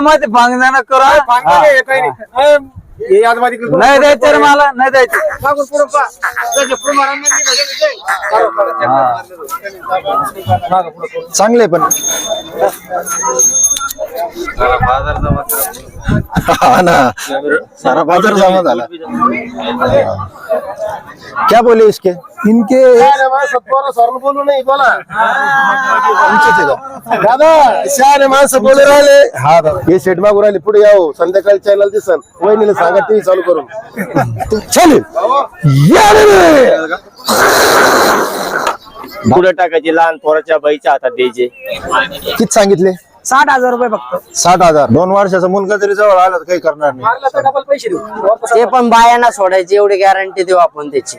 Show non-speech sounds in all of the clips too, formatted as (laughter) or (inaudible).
मध्ये भांगणार करा. नाही द्यायचं रे मला नाही द्यायचं. चांगले पण. हा ना. सारा बाजार जमा झाला. क्या बोले इसके इनके दादा शहाणे माणसं बोले राहिले. हा दादा. हे शेट मागू राहिले पुढे यावं. संध्याकाळी चॅनल दिसन. वहिनीला सांगा. टीव्ही चालू करून चालेल. या रे रे. पुढे टाकायचे? लहान पोराच्या बाईच्या हातात द्यायचे. किती सांगितले? साठ हजार रुपये फक्त. साठ हजार. दोन वर्षाचा मुलगा जरी जवळ आला तर काही करणार नाही. पैसे देऊ. ते पण बायांना सोडायची एवढी गॅरंटी देऊ आपण त्याची.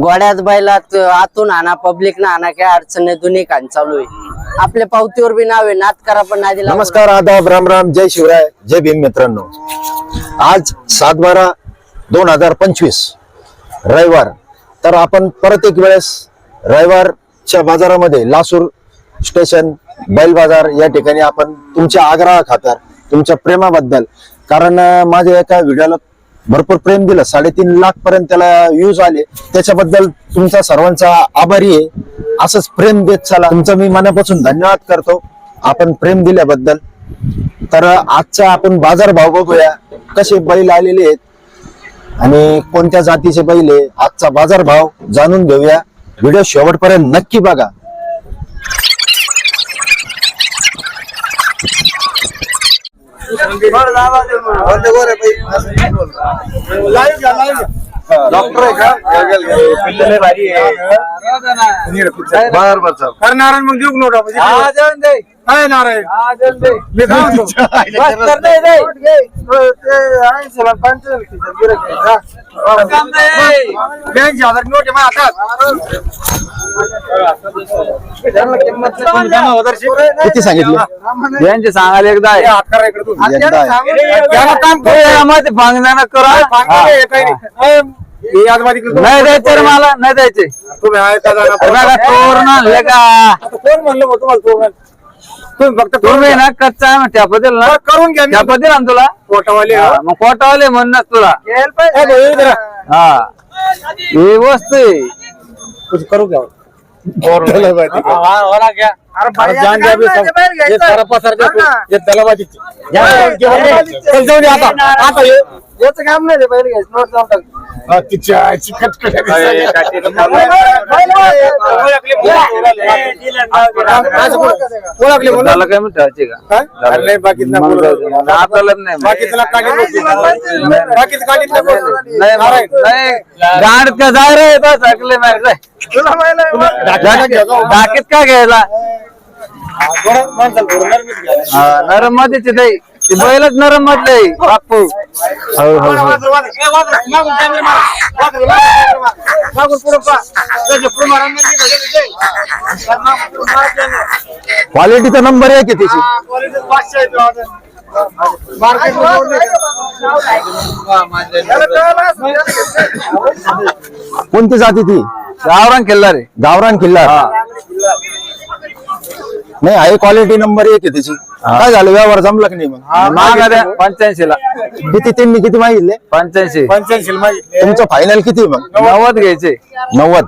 गोड्यात बैलात आतून आणा पब्लिक ना आणा काय अडचण नाही दोन्ही कान चालू आहे. आपल्या पावतीवर बी नाव आहे नात करा पण नादी लागू नमस्कार आदाब राम राम जय शिवराय जय भीम मित्रांनो. आज सात बारा दोन हजार पंचवीस रविवार. तर आपण परत एक वेळेस रविवारच्या बाजारामध्ये लासूर स्टेशन बैल बाजार या ठिकाणी आपण तुमच्या आग्रहा खातर तुमच्या प्रेमाबद्दल कारण माझ्या एका व्हिडिओला भरपूर प्रेम दिलं. साडेतीन लाख पर्यंत त्याला व्ह्यूज आले. त्याच्याबद्दल तुमचा सर्वांचा आभारी आहे. असंच प्रेम देत चला. तुमचं मी मनापासून धन्यवाद करतो. आपण प्रेम दिल्याबद्दल तर आजचा आपण बाजार भाव बघूया. कसे बैल आलेले आहेत आणि कोणत्या जातीचे बैल आहे आजचा बाजार भाव जाणून घेऊया. व्हिडिओ शेवटपर्यंत नक्की बघा. डॉक्टर आहे का? नारायण मग देऊ नोटा. काय नारायण हा, देऊन दे. मी काय म्हणतो? बस कर दे, दे. काम दे. बँक हजार नोट आहे माझ्या हातात किती सांगितले यांचे सांगायला एकदा आहे. हात करा इकडे तू. एकदा आहे. त्याला काम करू नाही. इकडे द्यायचे रे मला नाही द्यायचे तुम्ही आहे का जाणार? अरे बघा, तोरण आणले का आता कोण म्हणलं बा तुम्हाला तोरण? तुम्ही फक्त करून तुम्ही घ्या. ना कच्चा आहे ठ्याप दिल ना बरं, करून घ्या मी. दिला ना तुला पोटावाले हो. हा, मग कोटावले म्हणणार तुला ए, भाऊ, हे. हा ही वस्तू आहे कुछ करू घ्या त्याला माहिती. अरे. हे. हे. चल जाऊन ये आता आता ये. याचं काम नाही पहिले घ्यायचं नोट जाऊन टाक हा, तिच्या आईची कटकट आहे. ओळखले त्याला काय म्हणते का नाही, बाकीचं नाही. आपल्याला बाकीचं काढीत. बाकीचं. नाही नारायण. नाही गाड का जाय रे तो सकले मार डाकीत का घ्यायला. हा, नरम मध्येच आहे ते बैलच नरम आहे, बापू. हो हो हो. मारा, म्हणजे. क्वालिटीचा नंबर आहे की त्याची. हा? कोणती जाती ती? गावरान किल्ला रे गावरान किल्ला नाही आहे क्वालिटी नंबर एक आहे त्याची. काय झालं व्यवहार जमला की नाही मग? पंच्याऐंशी ला किती त्यांनी किती मागितले? पंच्याऐंशी. पंच्याऐंशी मागितले. तुमचं फायनल किती मग? नव्वद घ्यायचे. नव्वद.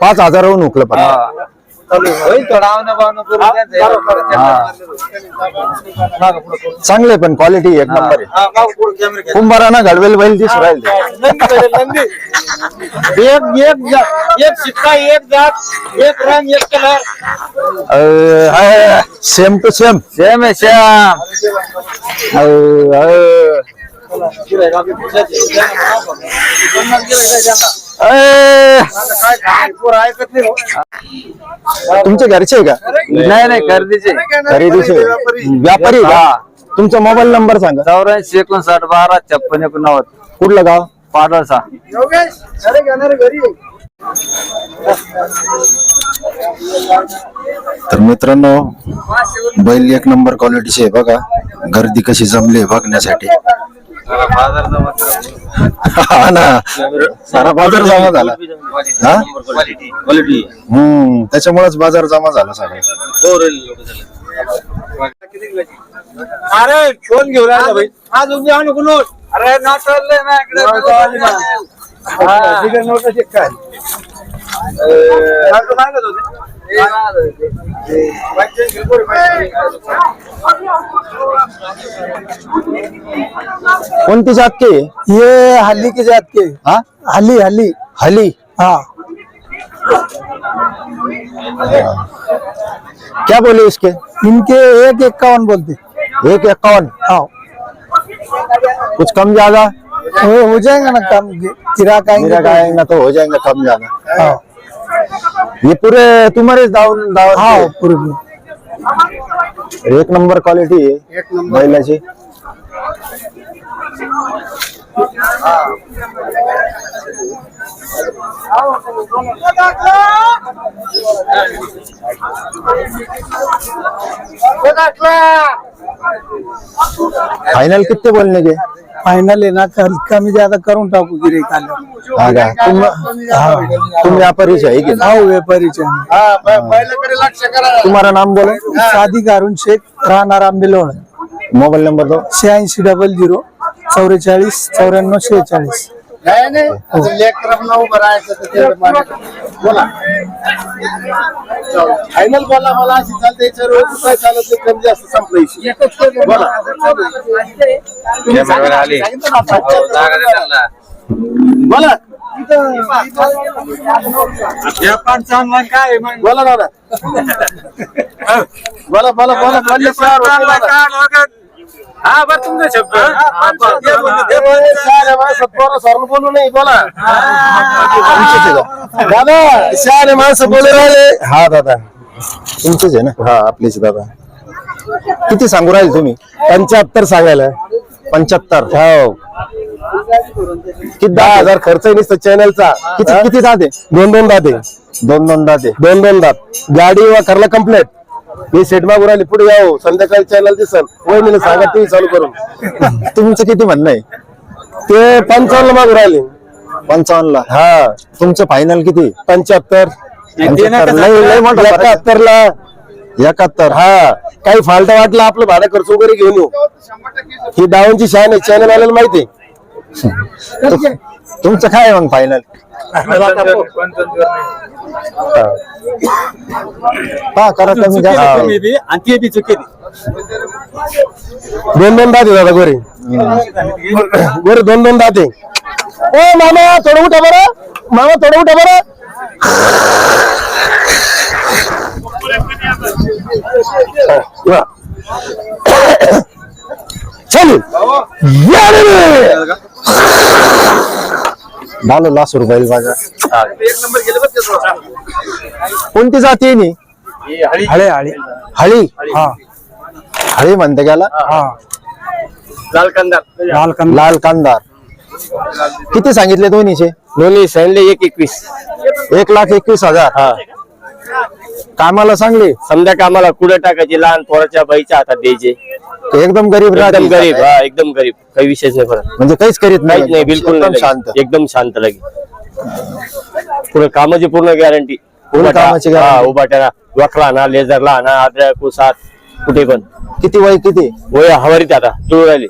पाच हजारावरून उकलं पण. चांगले पण क्वालिटी एक नंबर आहे. कुंभाराना घडवेल बैल दिसू राहिले. एक एक एक शिक्का एक जात एक रंग एक कलर. सेम टू सेम श्याम आहे श्याम ए, पोरं ऐकत नाही. तुमचे घरचे आहे का? नाही नाही खरेदीचे. खरेदीचे. व्यापारी का? तुमचा मोबाईल नंबर सांगा. चौऱ्याऐंशी एकोणसाठ बारा छप्पन एकोणनव्वद. कुठलं गाव? पाडळसा. योगेश अरे घेणार घरी. ये. तर मित्रांनो बैल एक नंबर क्वालिटीचे आहे बघा. गर्दी कशी जमली आहे बघण्यासाठी. हा ना. सारा बाजार जमा झाला. हा? हम्म त्याच्यामुळेच बाजार जमा झाला सगळा. अरे शोध घेऊन राहिला भाई. आणू नोट. अरे ना चाललंय ना इकडे नोट आली काय सांगत होते. कोणती जात के? ये हल्ली की जात के. हा? हल्ली हल्ली. हली हाँ. क्या बोले इसके? इनके एक इक्यावन बोलते. एक इक्यावन हाँ. कुछ कम ज़्यादा? हो जाएगा ना कम. किरा का मेरा तो हो जाएगा कम ज़्यादा। हाँ. ये पूरे तुम्हारे दावण दावण हाँ के? पूरे एक नंबर क्वालिटी आहे बैलाची फाइनल कितने बोलने के? फाइनल है ना कल कमी ज्यादा करून टाकू गिरे काल. हा का? तुम तुम व्यापारीच आहे की हाँ व्यापारीचे आम्ही. पहिल्याकडे लक्ष करा. तुम्हारा नाम बोलो. साधी कारून शेख राहणार आंबेलोळ. मोबाईल नंबर दो शहाऐंशी डबल झिरो चौवेचाळीस चौऱ्याण्णव शेहेचाळीस. नाही नाही. लेकरांना उभं राहायचं तर तेवढं मागे. बोला. फायनल बोला मला अशी चालते. याच्यावर काय चालत नाही कमी जास्त संपलं इशू. बोला. तुम्ही सांगितलं- सांगितलं ना, पंच्याहत्तर. बोला. काय मग? बोला दादा. (laughs) बोला बोला बोला. बोलले सर हा बरं तुमचा शब्द. पोरं सर बोलू नाही बोला. दादा शहाणे माणसं बोलू राहिले. हा दादा. तुमचेच आहे ना? हा आपलेच दादा. किती सांगू राहिले तुम्ही? पंच्याहत्तर सांगायला. पंच्याहत्तर. हो. किती दहा हजार खर्च आहे नुसतं चॅनलचा किती किती दादे दोन दोन दाते दोन दोन दादे दोन दोन दात. गाडी वाकरला कम्प्लेट हे सेट मागून आली पुढे यावं. संध्याकाळी चॅनल दिसल वहिनीला सांगा टीव्ही चालू करून. तुमचं किती म्हणणं आहे? ते पंचावन्न मागून राहिले. पंचावन्न ला? हा. तुमचं फायनल किती? पंच्याहत्तर. एकाहत्तर ला. एकाहत्तर हा. काही फाल्ट वाटला आपलं भाडं खर्च वगैरे घेऊन येऊ. ही डाऊनची शान आहे चॅनल आलेलं माहिती आहे. तुमचं काय मग फायनल हा करा कमी जास्त आणि ते बी चुके दोन दोन दाते दादा गोरे गोरे दोन दोन दाते ओ मामा थोडं उठा बरं. मामा थोडं उठा बरं. चल. या रे. रे. झालं लास रुपये कोणती जाती नी? हळे हळे. हळी? हा. हळी म्हणते गेला हा. लाल कंदार लाल कंद लाल कांदार किती सांगितले दोन्हीचे? दोन्ही सांडले एक एकवीस. एक लाख एकवीस हजार. हा. कामाला चांगले समजा कामाला कुठं टाकायचे? लहान पोराच्या बाईच्या हातात द्यायचे. एकदम गरीब एकदम राहतील. गरीब हा एकदम गरीब. काही विषयच नाही फरक म्हणजे काहीच करीत काहीच नाही बिलकुल एकदम नाही शांत. एकदम शांत लगे पुढे कामाची पूर्ण गॅरंटी. पूर्ण कामाची guarantee. उभाट्याला वखला ना लेझरला ना आद्रा कुसात कुठे पण. किती वय किती? वय हवारीत आता. तुळ राहिले.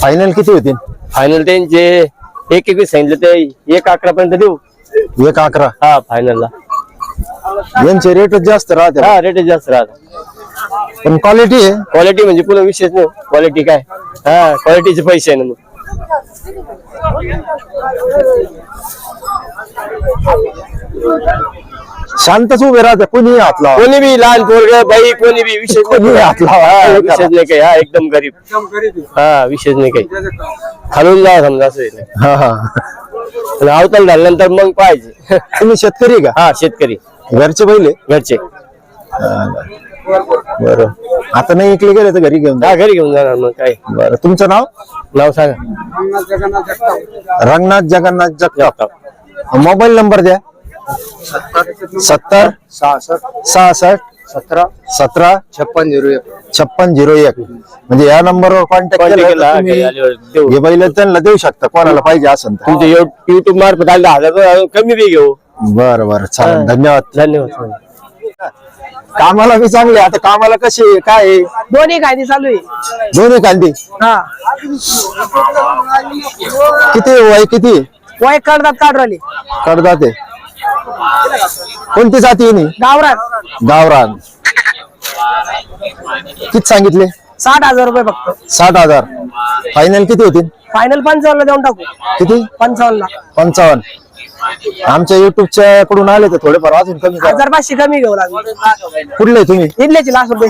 फायनल किती होतील? फायनल त्यांचे एक एकवीस सांगितलं ते एक अकरा पर्यंत देऊ. एक अकरा. हा फायनलला यांचे रेटच जास्त राहते. हा रेट जास्त राहत. पण क्वालिटी आहे. क्वालिटी म्हणजे पुन्हा विशेष नाही. क्वालिटी काय? हा क्वालिटीचे पैसे आहे ना मग. शांतच उभे राहते. कुणी हात लावा. कोणी बी लहान पोरग बाई कोणी बी विशेष कोणी नाही हात लावा. हा, विशेष नाही काही. हा एकदम गरीब. हा विशेष नाही काही. खालून जावा समजा असं आहे. हा हा. आणि अवताल झाल्यानंतर मग पाहिजे तुम्ही शेतकरी का? हा शेतकरी. घरचे पहिले? घरचे. बरं. आता नाही इकडे गेले तर घरी घेऊन जा. हा घरी घेऊन जाणार मग काय. बरं. तुमचं नाव? नाव सांगा. रंगनाथ जगन्नाथ जगताप. मोबाईल नंबर द्या. सत्तर सहासष्ट सतरा. सतरा. छप्पन झिरो एक. छप्पन झिरो एक. म्हणजे या नंबरवर कॉन्टॅक्ट Contact केला केला, तर तुम्ही घरी आल्यावर देऊ. हे बैल त्यांना देऊ शकता कोणाला पाहिजे असेल तर. तुमचे युट्यूब मार्फत आले हजार कमी बी घेऊ. बरं बरं चालेल. धन्यवाद. धन्यवाद. कामाला बी चांगले. आता कामाला कसे काय आहे? दोन्ही कायदे चालू आहे. दोन्ही कांदी? हा. किती वय? किती? वय कडदात काढ राहिली. कडदाते कोणती जाती आहे नी? गावरात गावरान. किती सांगितले? साठ हजार रुपये फक्त. साठ हजार. फायनल किती होतील? फायनल पंचावन्न देऊन टाकू. किती? पंचावन्न पंचावन्न. आमच्या युट्यूबच्या कडून आले तर थोडेफार अजून कमी करा. हजार पाचशे कमी घेऊ लागले. कुठले तुम्ही? इथल्याची लास्ट रुपये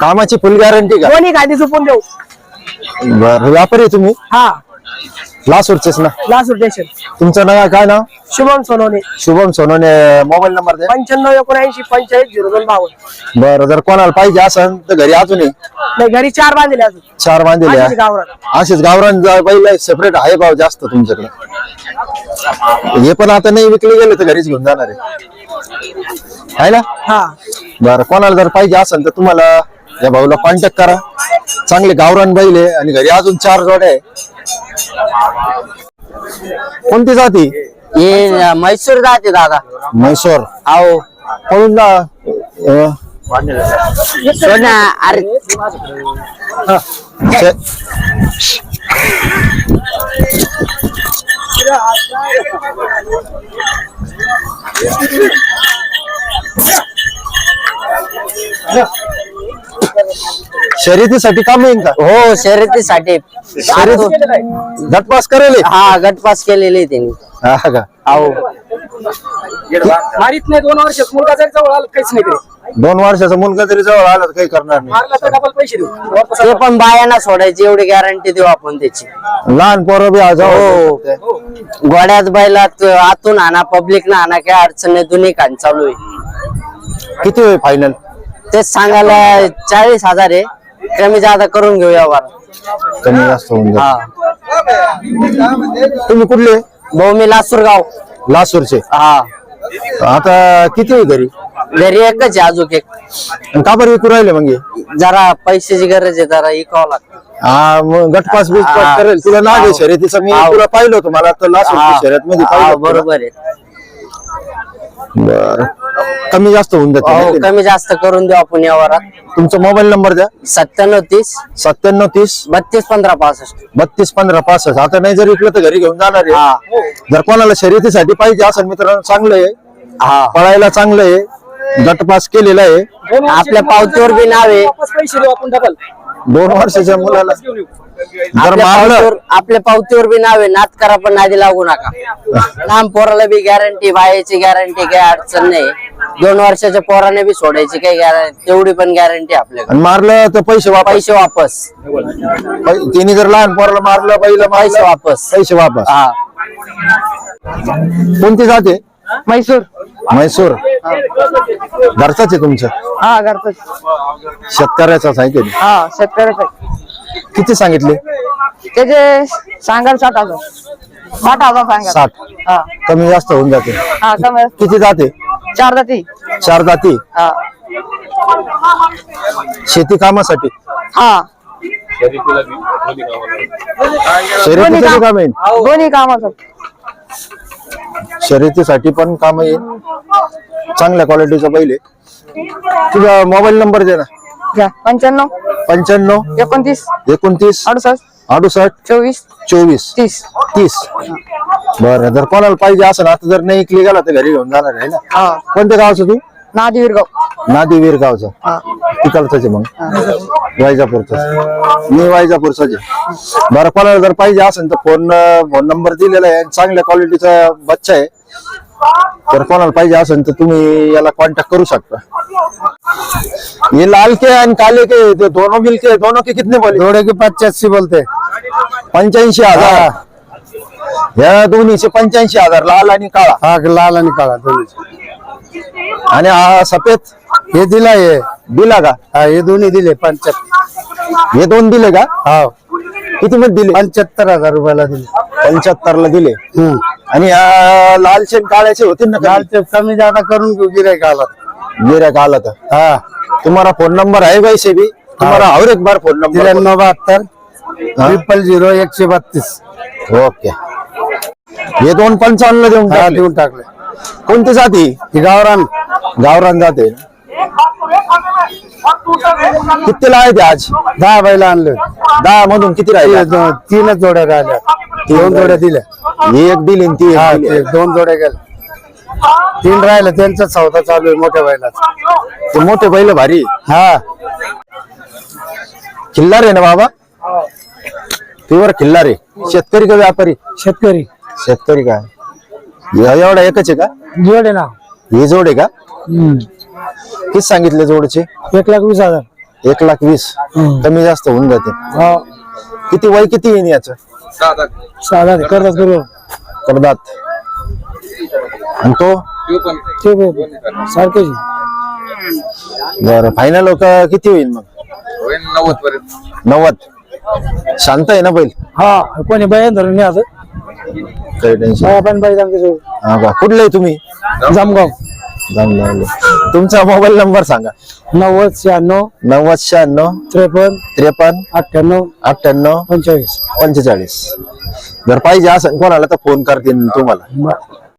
कामाची फुल गॅरंटी का? दोन्ही कायदे चुकून देऊ. बर व्यापारी आहे तुम्ही? हा. लासूरचेच ना? लास्ट स्टेशन तुमचं नाव काय नाव? शुभम सोनवणे. शुभम सोनोने मोबाईल नंबर द्या. पंच्याण्णव एकोणऐंशी पंचाळीस झिरो दोन बावन्न. बरं जर कोणाला पाहिजे असेल तर घरी अजून एक. नाही घरी चार बांधले अजून. चार बांधलेले अशीच आहे. गावरात असेच गावरान बैल सेपरेट आहे भाव जास्त तुमच्याकडे. हे पण आता नाही विकले गेले तर घरीच घेऊन जाणार आहे. आहे ना? हा. बरं कोणाला जर पाहिजे असेल तर तुम्हाला या भाऊला कॉन्टॅक्ट करा. चांगले गावरान बैल आहे आणि घरी अजून चार जोड्या आहे. कोणती जाती? हे म्हैसूर जाते दादा. म्हैसूर. अहो पळून जा. अं, सोन्या अरे. शे- शर्यतीसाठी काम येईन का? हो शर्यतीसाठी. शर्यत? गटपास करेल? हे? हा गटपास केलेली त्यांनी. हा का? अहो मारित नाही दोन वर्ष मुलगा जरी जवळ आला काहीच नाही करे दोन वर्षाचा मुलगा तरी जवळ आला तर काही करणार नाही. मारला तर डबल पैसे देऊ. ते पण बायांना सोडायची एवढी गॅरंटी देऊ आपण त्याची. लहान पोरं बी आज हो. गोड्यात बैलात आतून आणा पब्लिक ना आणा काय अडचण नाही दोन्ही कान चालू आहे. किती होईल फायनल तेच सांगायला चाळीस हजार आहे. कमी जादा करून घेऊ यावर कमी जास्त होऊन हा. तुम्ही कुठले? भाऊ मी लासूरगाव लासूरचे. हा. आता किती आहे घरी? घरी एकच आहे अजून एक. आणि का बरं विकू राहिले मग हे? जरा पैशाची गरज आहे जरा इकावं लागतं. हा मग गटपास बिटपास हा. करेल. तुला नाग आहे. शर्यतीचं. मी. तुला पाहिलं होतं मला तर लासूरची हा. शर्यत मध्ये हा, पाहिलं होतं. बरोबर आहे. बरं. कमी जास्त होऊन हो जाते कमी जास्त करून देऊ आपण यावरात तुमचा मोबाईल नंबर द्या. सत्त्याण्णव तीस. सत्त्याण्णव तीस. बत्तीस पंधरा पासष्ट. बत्तीस पंधरा पासष्ट. आता नाही जर विकलं तर घरी घेऊन जाणार हा. आहे जर कोणाला शर्यतीसाठी पाहिजे असेल मित्रांनो चांगलं आहे. हा. पळायला चांगलं आहे. गटपास केलेला आहे. आपल्या पावतीवर बी नाव आहे. वापस पैसे देऊ आपण डबल दोन वर्षाच्या मुलाला जर आपल्या मारलं पावतीवर आपल्या पावतीवर बी नाव आहे नात करा पण नादी लागू नका. लहान पोराला बी गॅरंटी बायाची गॅरंटी काही अडचण नाही. दोन वर्षाच्या पोराने बी सोडायची काही गॅरंटी तेवढी पण गॅरंटी आपल्याकडे. आणि मारलं तर पैसे वापस. पैसे वापस. पै- तिने जर लहान पोराला मारलं पहिलं पैसे वापस. पैसे वापस. हा. कोणती जाते म्हैसूर म्हैसूर घरचाच आहे तुमचं? हा करतो शेतकऱ्याचाच आहे की हा शेतकऱ्याचं किती सांगितले? त्याचे सांगाल साठ हजार. साठ हजार सांगा साठ. हा. कमी जास्त होऊन जाते. हा कमी किती जाते? चार जाती. चार जाती? हा. शेती कामासाठी? हा. शर्यतीसाठी काम येईल दोन्ही कामाचं शर्यतीसाठी पण काम येईल. चांगल्या क्वालिटीचा बैल आहे. तुझा मोबाईल नंबर दे ना. घ्या. पंच्याण्णव. पंच्याण्णव. एकोणतीस. एकोणतीस. अडुसष्ट. अडुसष्ट. चोवीस. चोवीस. तीस. तीस. बरं जर कोणाला पाहिजे असं आता जर नाही इकली गेला तर घरी घेऊन जाणार आहे ना? हा. कोणत्या गावचं तू? नादी विरगाव. नादी गावचं तिकडचंच आहे मग. वायजापूरचं मी वायजापूरचाच आहे. बरं कोणाला जर पाहिजे असेल तर फोन फोन नंबर दिलेला आहे आणि चांगल्या क्वालिटीचा बच्चा आहे. तर कोणाला पाहिजे असेल तर तुम्ही याला कॉन्टॅक्ट करू शकता. ये लाल के आणि काले के ते दोनों मिल के दोनों के कितने बोले जोड़े के पचासी बोलते. पंच्याऐंशी हजार. या दोन्हीचे पंच्याऐंशी हजार लाल आणि काळा. हा लाल आणि काळा दोन्ही आणि हा सफेद हे दिला हे दिला का? हा हे दोन्ही दिले पंच्याहत्तर. हे दोन दिले का? हा. किती मध्ये दिले? पंच्याहत्तर हजार रुपयाला दिले. पंच्याहत्तर ला दिले. हम्म. आणि या लालचे आणि काळ्याचे होतील ना लालचे कमी जादा करून घेऊ गिरायक आला गिऱ्हाईक आला तर हा. तुम्हाला फोन नंबर आहे वैसे भी तुम्हारा और एक बार फोन नंबर त्र्याण्णव बहात्तर ट्रिपल झिरो एकशे बत्तीस. ओके. हे दोन पंचावन्न देऊन हा टाकले. देऊन टाकले. कोणती जाती? ही गावरान. गावरान जाते. कितीला आहे ते आज? दहा बैला आणले. दहा मधून किती राहिले? तीनच जोड्या राहिल्या. दोन जोड्या दिल्या. ही एक दिली आणि ती हा एक दिली. ते दोन जोड्या गेल्या. तीन राहिले त्यांचा सौदा चालू आहे मोठ्या बैलाचा. ते मोठे बैल भारी. हा. खिल्लार आहे ना बाबा? प्युअर खिल्लार आहे. शेतकरी का व्यापारी? शेतकरी. शेतकरी का? या- एवढा एकच आहे का? जोडे ना. ही जोड आहे का? किती सांगितले जोडचे? एक लाख वीस हजार. एक लाख वीस. कमी जास्त होऊन जाते. किती वय किती येईन याच? साधा करतात करू. कडदात आणि तो? सारखेच बर फायनल किती होईल मग? नव्वद पर्यंत. नव्वद. शांत आहे ना बैल? हा कोणी बाई धरून नाही आता. काही टेन्शन बाई आमच्या हा का? कुठले आहे तुम्ही? जामगाव. जामगावले. तुमचा मोबाईल नंबर सांगा. नव्वद शहाण्णव नव्वद शहाण्णव त्रेपन्न त्रेपन्न अठ्ठ्याण्णव अठ्ठ्याण्णव पंचेचाळीस. पंचेचाळीस. जर पाहिजे असेल कोणाला तर फोन करतील तुम्हाला.